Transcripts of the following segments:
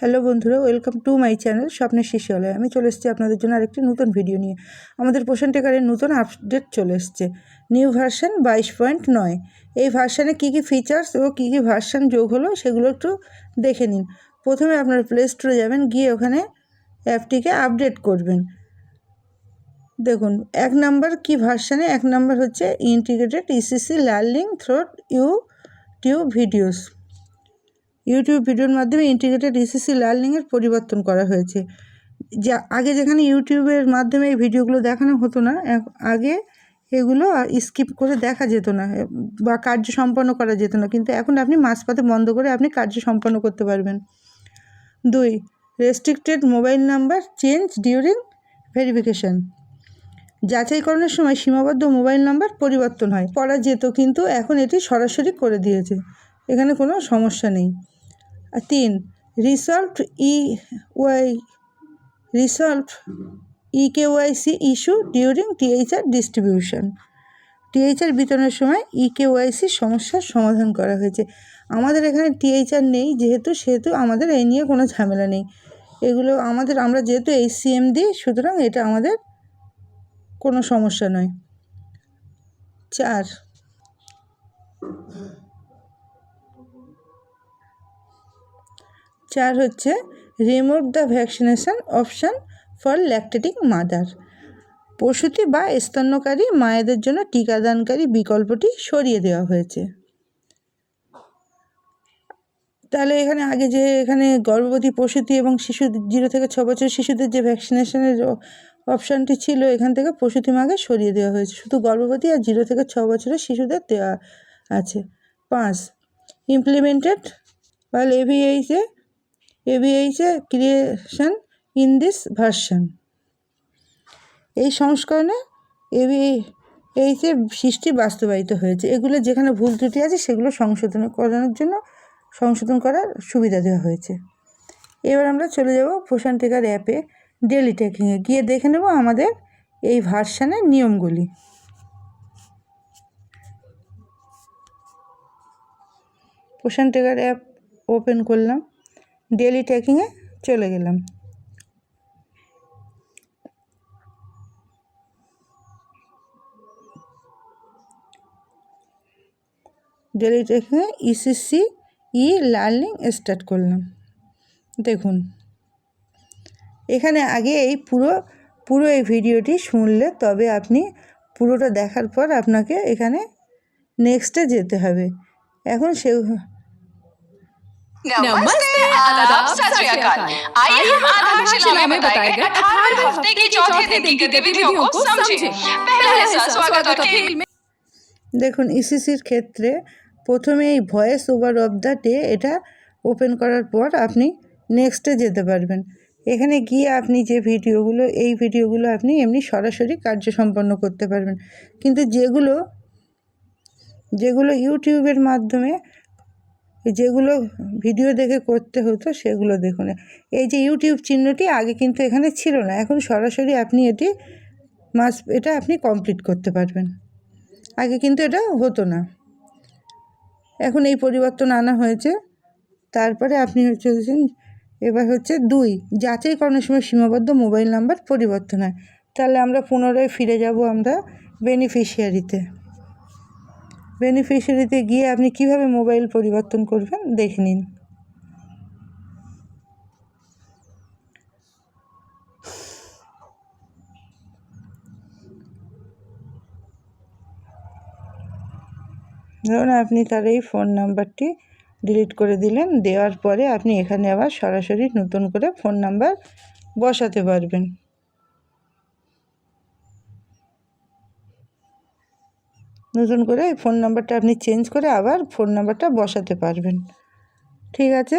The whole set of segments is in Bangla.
হ্যালো বন্ধুরা, ওয়েলকাম টু মাই চ্যানেল স্বপ্নের শিশুয়ালয় আমি চলে এসেছি আপনাদের জন্য আরেকটি নতুন ভিডিও নিয়ে। আমাদের পোষণ টেকারের নতুন আপডেট চলে এসছে। নিউ ভার্সান বাইশ পয়েন্ট নয়। এই ভার্সানে কী কী ফিচার্স ও কী কী ভার্সান যোগ হলো সেগুলো একটু দেখে নিন। প্রথমে আপনার প্লে স্টোরে যাবেন, গিয়ে ওখানে অ্যাপটিকে আপডেট করবেন। দেখুন, এক নাম্বার কি ভার্সানে? এক নাম্বার হচ্ছে integrated ECC learning through YouTube videos YouTube ভিডিওর মাধ্যমে ইন্টিগ্রেটেড ইসিসি লার্নিংয়ের পরিবর্তন করা হয়েছে। যা, আগে যেখানে ইউটিউবের মাধ্যমে এই ভিডিওগুলো দেখানো হতো না আগে এগুলো স্কিপ করে দেখা যেত না বা কার্য সম্পন্ন করা যেত না। কিন্তু এখন আপনি মাঝপথে বন্ধ করে আপনি কার্য সম্পন্ন করতে পারবেন। দুই restricted mobile number change during verification যাচাইকরণের সময় সীমাবদ্ধ মোবাইল নাম্বার পরিবর্তন হয়। করা যেত, কিন্তু এখন এটি সরাসরি করে দিয়েছে। এখানে কোনো সমস্যা নেই। তিন resolve e Y resolve e K YC issue during THR distribution THR বিতরণের সময় ই কে ওয়াইসি সমস্যার সমাধান করা হয়েছে। আমাদের এখানে টিএইচআর নেই, যেহেতু, সেহেতু আমাদের এই নিয়ে কোনো ঝামেলা নেই। এগুলো আমাদের, আমরা যেহেতু এই সিএম দিই, সুতরাং এটা আমাদের কোনো সমস্যা নয়। চার চার হচ্ছে remove the vaccination option for lactating mother প্রসূতি বা স্তন্যকারী মায়েদের জন্য টিকাদানকারী বিকল্পটি সরিয়ে দেওয়া হয়েছে। তাহলে এখানে আগে যে এখানে গর্ভবতী প্রসূতি এবং শিশু জিরো থেকে ছ বছর শিশুদের যে ভ্যাকসিনেশনের অপশানটি ছিল, এখান থেকে প্রসূতি মাকে সরিয়ে দেওয়া হয়েছে। শুধু গর্ভবতী আর জিরো থেকে ছ বছরের শিশুদের দেওয়া আছে। পাঁচ implemented while AVH AVH creation in this version এই সংস্করণে AVH এর সৃষ্টি বাস্তবায়িত হয়েছে। এগুলো যেখানে ভুল ত্রুটি আছে, সেগুলো সংশোধন করানোর জন্য সংশোধন করার সুবিধা দেওয়া হয়েছে। এবার আমরা চলে যাব পোষণ টেকার অ্যাপে ডেলি টেকিংয়ে গিয়ে দেখে নেব আমাদের এই ভার্সানের নিয়মগুলি। পোষণ টেকার অ্যাপ ওপেন করলাম। ডেলি ট্র্যাকিংয়ে চলে গেলাম। ডেলি ট্র্যাকিংয়ে ইসিসি ই লার্নিং স্টার্ট করলাম। দেখুন, এখানে আগে এই পুরো পুরো এই ভিডিওটি শুনলে তবে আপনি পুরোটা দেখার পর আপনাকে এখানে নেক্সটে যেতে হবে। এখন সে नमस्ते आदाब सत श्री अकाल आइए हम आधार शिला में बताए गए अठारहवें हफ्ते की चौथे दिन की गतिविधियों को समझें पहला हिस्सा स्वागत और खेल में দেখুন ইসিসির ক্ষেত্রে প্রথমে এই voice over of the day এটা ওপেন করার পর আপনি নেক্সটে যেতে পারবেন এখানে গিয়ে আপনি যে ভিডিওগুলো এই ভিডিওগুলো আপনি এমনি সরাসরি কার্য সম্পন্ন করতে পারবেন কিন্তু যেগুলো যেগুলো ইউটিউবের মাধ্যমে যেগুলো ভিডিও দেখে করতে হতো সেগুলো দেখুন। এই যে ইউটিউব চিহ্নটি আগে কিন্তু এখানে ছিল না, এখন সরাসরি আপনি এটি মাস এটা আপনি কমপ্লিট করতে পারবেন। আগে কিন্তু এটা হতো না। এখন এই পরিবর্তন আনা হয়েছে। তারপরে আপনি হচ্ছে এবার হচ্ছে দুই, যাচাই যাচাইকরণের সময় সীমাবদ্ধ মোবাইল নাম্বার পরিবর্তন হয়। তাহলে আমরা পুনরায় ফিরে যাব আমরা বেনিফিশিয়ারিতে বেনিফিশিয়ারিতে গিয়ে আপনি কীভাবে মোবাইল পরিবর্তন করবেন, দেখে নিন। ধরুন আপনি তার এই ফোন নাম্বারটি ডিলিট করে দিলেন, দেওয়ার পরে আপনি এখানে আবার সরাসরি নতুন করে ফোন নাম্বার বসাতে পারবেন। নতুন করে এই ফোন নাম্বারটা আপনি চেঞ্জ করে আবার ফোন নাম্বারটা বসাতে পারবেন। ঠিক আছে?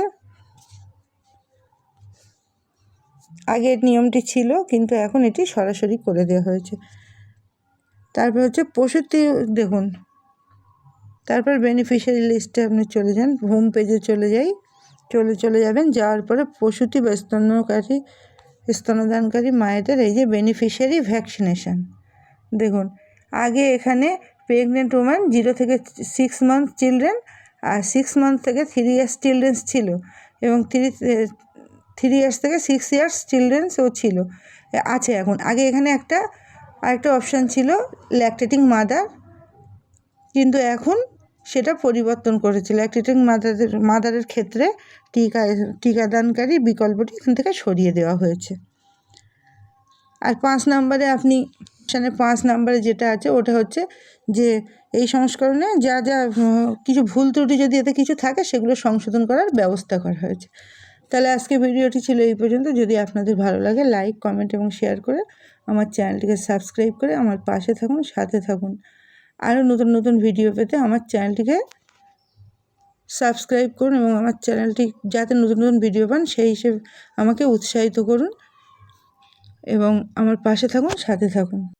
আগের নিয়মটি ছিল, কিন্তু এখন এটি সরাসরি করে দেওয়া হয়েছে। তারপর হচ্ছে প্রসূতি, দেখুন। তারপর বেনিফিশিয়ারি লিস্টে আপনি চলে যান হোম পেজে চলে যাই। চলে চলে যাবেন, যাওয়ার পরে প্রসূতি বা স্তন্যকারী স্তনদানকারী মায়েদের এই যে বেনিফিশিয়ারি ভ্যাকসিনেশান দেখুন, আগে এখানে প্রেগনেন্ট ওম্যান জিরো থেকে সিক্স মান্থ চিলড্রেন আর সিক্স মান্থ থেকে থ্রি ইয়ার্স চিলড্রেন্স ছিল এবং থ্রি থ্রি ইয়ার্স থেকে সিক্স ইয়ার্স চিলড্রেন্সও ছিল। আছে এখন। আগে এখানে একটা, আরেকটা অপশান ছিল ল্যাকটেটিং মাদার কিন্তু এখন সেটা পরিবর্তন করেছে। ল্যাকটেটিং মাদারের মাদারের ক্ষেত্রে টিকা, টিকাদানকারী বিকল্পটি এখান থেকে সরিয়ে দেওয়া হয়েছে। আর পাঁচ নম্বরে আপনি অপশানে পাঁচ নাম্বারে যেটা আছে, ওটা হচ্ছে যে এই সংস্করণে যা যা কিছু ভুল ত্রুটি যদি এতে কিছু থাকে, সেগুলো সংশোধন করার ব্যবস্থা করা হয়েছে। তাহলে আজকে ভিডিওটি ছিল এই পর্যন্ত। যদি আপনাদের ভালো লাগে, লাইক, কমেন্ট এবং শেয়ার করে আমার চ্যানেলটিকে সাবস্ক্রাইব করে আমার পাশে থাকুন, সাথে থাকুন। আরও নতুন নতুন ভিডিও পেতে আমার চ্যানেলটিকে সাবস্ক্রাইব করুন এবং আমার চ্যানেলটি যাতে নতুন নতুন ভিডিও পান, সেই হিসেবে আমাকে উৎসাহিত করুন এবং আমার পাশে থাকুন, সাথে থাকুন।